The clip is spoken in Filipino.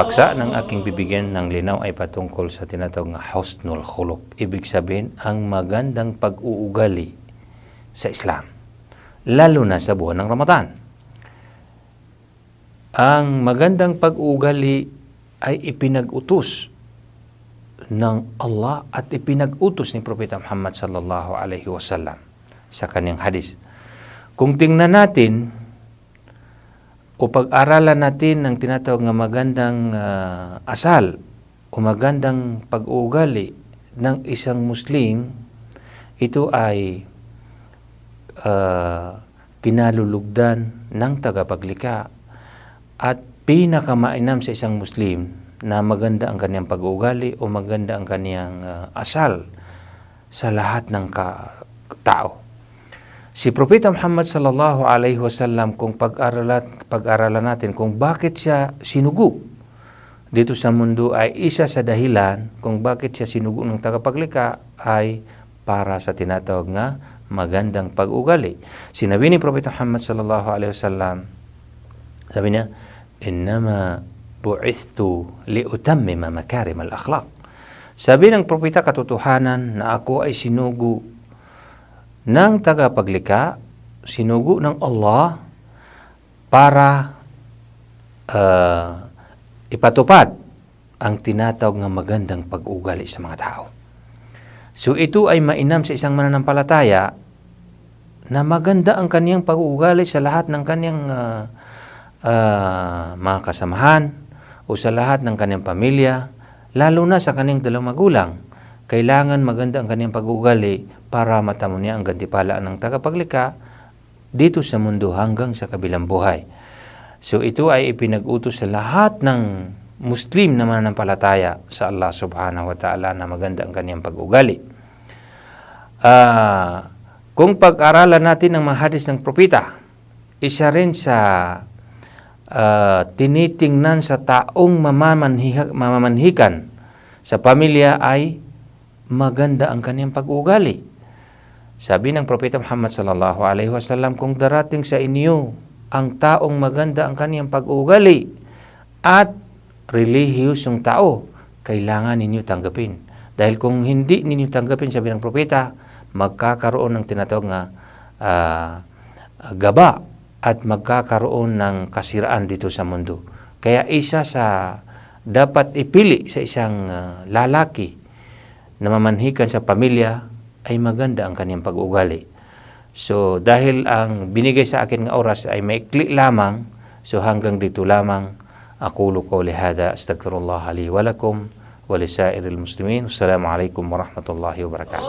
paksa ng aking bibigyan ng linaw ay patungkol sa tinatawag nga husnul khuluq. Ibig sabihin, ang magandang pag-uugali sa Islam. Lalo na sa buwan ng Ramadan. Ang magandang pag-uugali ay ipinag-utos ng Allah at ipinag-utos ni Propeta Muhammad sallallahu alaihi wasallam sa kanyang hadis. Kung tingnan natin o pag-aralan natin ang tinatawag nga magandang ah, asal o magandang pag-uugali ng isang Muslim, ito ay ah, kinalulugdan ng tagapaglikha at pinakamainam sa isang Muslim na maganda ang kaniyang pag-uugali o maganda ang kaniyang ah, asal sa lahat ng ka- tao. Si Propeta Muhammad sallallahu alaihi wasallam kung pag-aralan pag-aralan natin kung bakit siya sinugo dito sa mundo ay isa sa dahilan kung bakit siya sinugo ng tagapaglikha ay para sa tinatawag nga magandang pag-ugali. Sinabi ni Propeta Muhammad sallallahu alaihi wasallam sabi niya, "Innama bu'ithtu liutammima makarim al-akhlaq." Sabi ng propeta katotohanan na ako ay sinugo ng tagapaglikha, sinugo ng Allah para ah, ipatupad ang tinatawag ng magandang pag-ugali sa mga tao. So ito ay mainam sa isang mananampalataya na maganda ang kaniyang pag-uugali sa lahat ng kaniyang ah, ah, mga kasamahan o sa lahat ng kaniyang pamilya, lalo na sa kaniyang dalawang magulang. Kailangan maganda ang kaniyang pag-uugali para matamo niya ang gantipalaan ng tagapaglikha dito sa mundo hanggang sa kabilang buhay. So ito ay ipinag-utos sa lahat ng Muslim na mananampalataya sa Allah subhanahu wa ta'ala na maganda ang kaniyang pag-ugali. Ah, kung pag-aralan natin ang mga hadis ng propeta, isa rin sa ah, tinitingnan sa taong mamamanhikan sa pamilya ay maganda ang kaniyang pag-ugali. Sabi ng Propeta Muhammad sallallahu alaihi wasallam, kung darating sa inyo ang taong maganda ang kaniyang pag-ugali at relihiyosong tao, kailangan ninyo tanggapin. Dahil kung hindi ninyo tanggapin, sabi ng propeta, magkakaroon ng tinatawag nga ah, gaba at magkakaroon ng kasiraan dito sa mundo. Kaya isa sa dapat ipili sa isang ah, lalaki na mamanhikan sa pamilya ay maganda ang kanyang pag-ugali. So dahil ang binigay sa akin nga oras ay maikli lamang, so hanggang dito lamang aqulu qawli hada astaghfirullah li wa lakum wa lisairil muslimin. Assalamu alaikum warahmatullahi wabarakatuh.